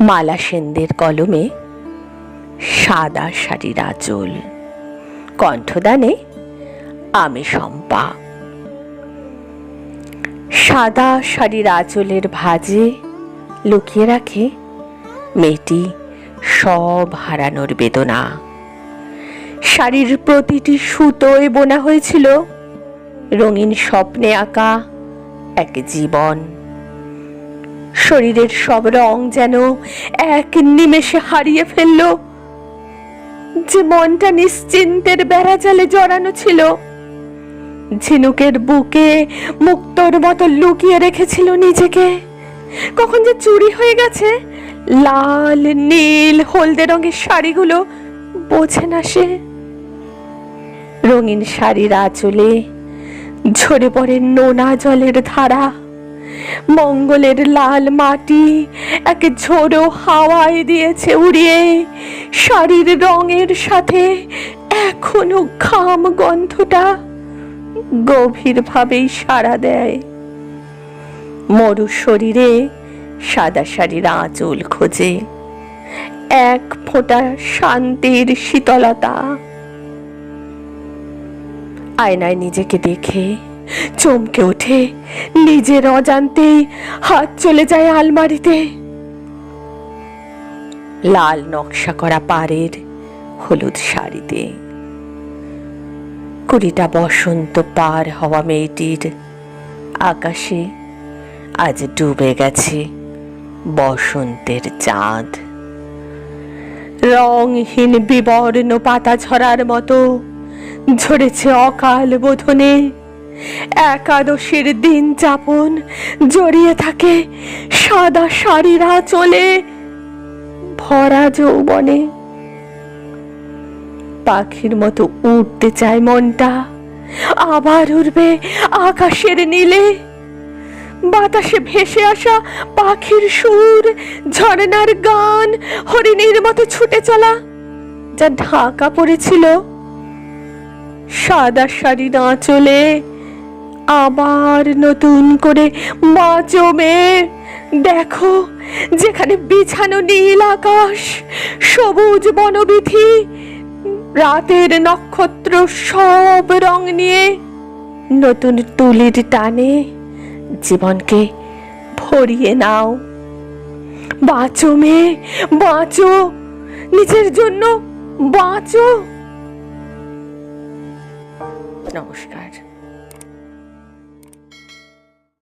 মালা সেনদের কলমে সাদা শাড়ির আঁচল, কণ্ঠদানে আমি শম্পা সাদা শাড়ির আঁচলের ভাজে লুকিয়ে রাখে মেয়েটি সব হারানোর বেদনা। শাড়ির প্রতিটি সুতোয় বোনা হয়েছিল রঙিন স্বপ্নে আঁকা এক জীবন। শরীরের সব রং যেন এক নিমেষে হারিয়ে ফেলল। যে মনটা নিশ্চিন্তের বেড়া বেড়াজালে জড়ানো ছিল, ঝিনুকের বুকে মুক্তর মতো লুকিয়ে রেখেছিল নিজেকে। কখন যে চুরি হয়ে গেছে, লাল, নীল, হলদে রঙের শাড়িগুলো বোঝে না সে। রঙিন শাড়ির আঁচলে ঝরে পড়ে নোনা জলের ধারা। মঙ্গলের লাল মাটি এক ঝোড়ো হাওয়ায় দিয়েছে উড়িয়ে। শাড়ির রঙের সাথে এখনও ঘাম গন্ধটা গভীরভাবেই সাড়া দেয়। মরু শরীরে সাদা শাড়ির আঁচল খোঁজে। এক ফোঁটা শান্তির শীতলতা। আয়নায় নিজেকে দেখে চমকে ওঠে। নিজের অজান্তে হাত চলে যায় আলমারিতে। লাল নকশা করা পাড়ের হলুদ শাড়িতে। কুড়িটা বসন্ত পার হওয়া মেয়েটির আকাশে আজ ডুবে গেছে বসন্তের চাঁদ। রংহীন বিবর্ণ পাতা ঝরার মতো ঝরেছে অকাল বোধনে। একাদশীর দিন যাপন জড়িয়ে থাকে সাদা শাড়িরা চলে ভরা যৌবনে। পাখির মতো উঠতে চায় মনটা, আবার উড়বে আকাশের নীলে। বাতাসে ভেসে আসা পাখির সুর, ঝর্ণার গান, হরিণীর মতো ছুটে চলা যা ঢাকা পড়েছিল। সাদা শাড়ি না চলে আবার নতুন করে জমে দেখো, যেখানে বিছানো নীল আকাশ, সবুজ বনবিধি রাতের নক্ষত্র সব রং নিয়ে নতুন তুলির টানে জীবনকে ভরিয়ে নাও। বাঁচো মেয়ে বাঁচো, নিজের জন্য বাঁচো। নমস্কার।